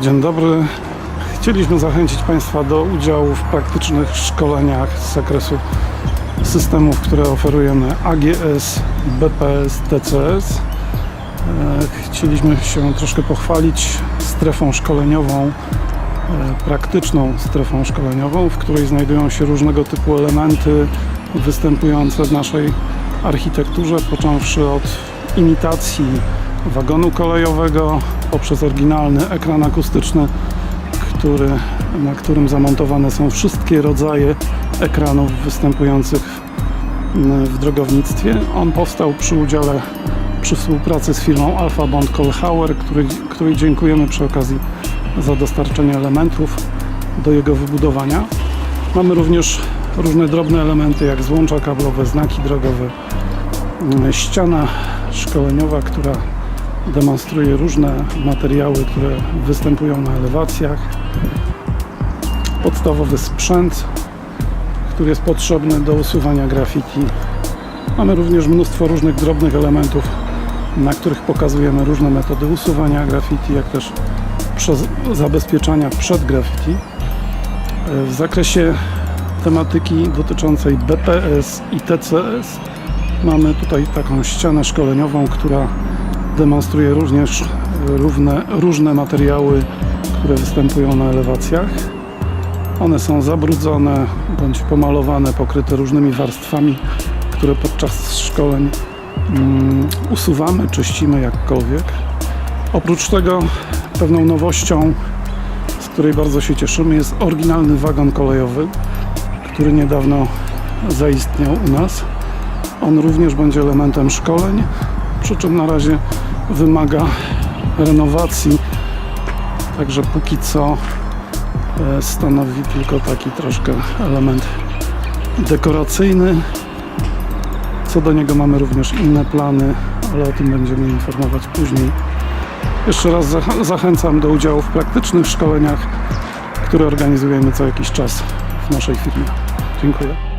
Dzień dobry. Chcieliśmy zachęcić Państwa do udziału w praktycznych szkoleniach z zakresu systemów, które oferujemy AGS, BPS, TCS. E, Chcieliśmy się troszkę pochwalić strefą szkoleniową, e, praktyczną strefą szkoleniową, w której znajdują się różnego typu elementy występujące w naszej architekturze, począwszy od imitacji wagonu kolejowego poprzez oryginalny ekran akustyczny, który, na którym zamontowane są wszystkie rodzaje ekranów występujących w, drogownictwie. On powstał przy udziale, przy współpracy z firmą Alpha Bond Kohlhauer, której, której dziękujemy przy okazji za dostarczenie elementów do jego wybudowania. Mamy również różne drobne elementy, jak złącza kablowe, znaki drogowe, ściana szkoleniowa, która demonstruje różne materiały, które występują na elewacjach, podstawowy sprzęt, który jest potrzebny do usuwania graffiti. Mamy również mnóstwo różnych drobnych elementów, na których pokazujemy różne metody usuwania graffiti, jak też zabezpieczania przed graffiti. W zakresie tematyki dotyczącej BPS i TCS mamy tutaj taką ścianę szkoleniową, która demonstruje również równe, różne materiały, które występują na elewacjach. One są zabrudzone bądź pomalowane, pokryte różnymi warstwami, które podczas szkoleń mm, usuwamy, czyścimy jakkolwiek. Oprócz tego pewną nowością, z której bardzo się cieszymy, jest oryginalny wagon kolejowy, który niedawno zaistniał u nas. On również będzie elementem szkoleń, przy czym na razie wymaga renowacji, także póki co e, stanowi tylko taki troszkę element dekoracyjny. Co do niego mamy również inne plany, ale o tym będziemy informować później. Jeszcze raz zach- zachęcam do udziału w praktycznych szkoleniach, które organizujemy co jakiś czas w naszej firmie. Dziękuję.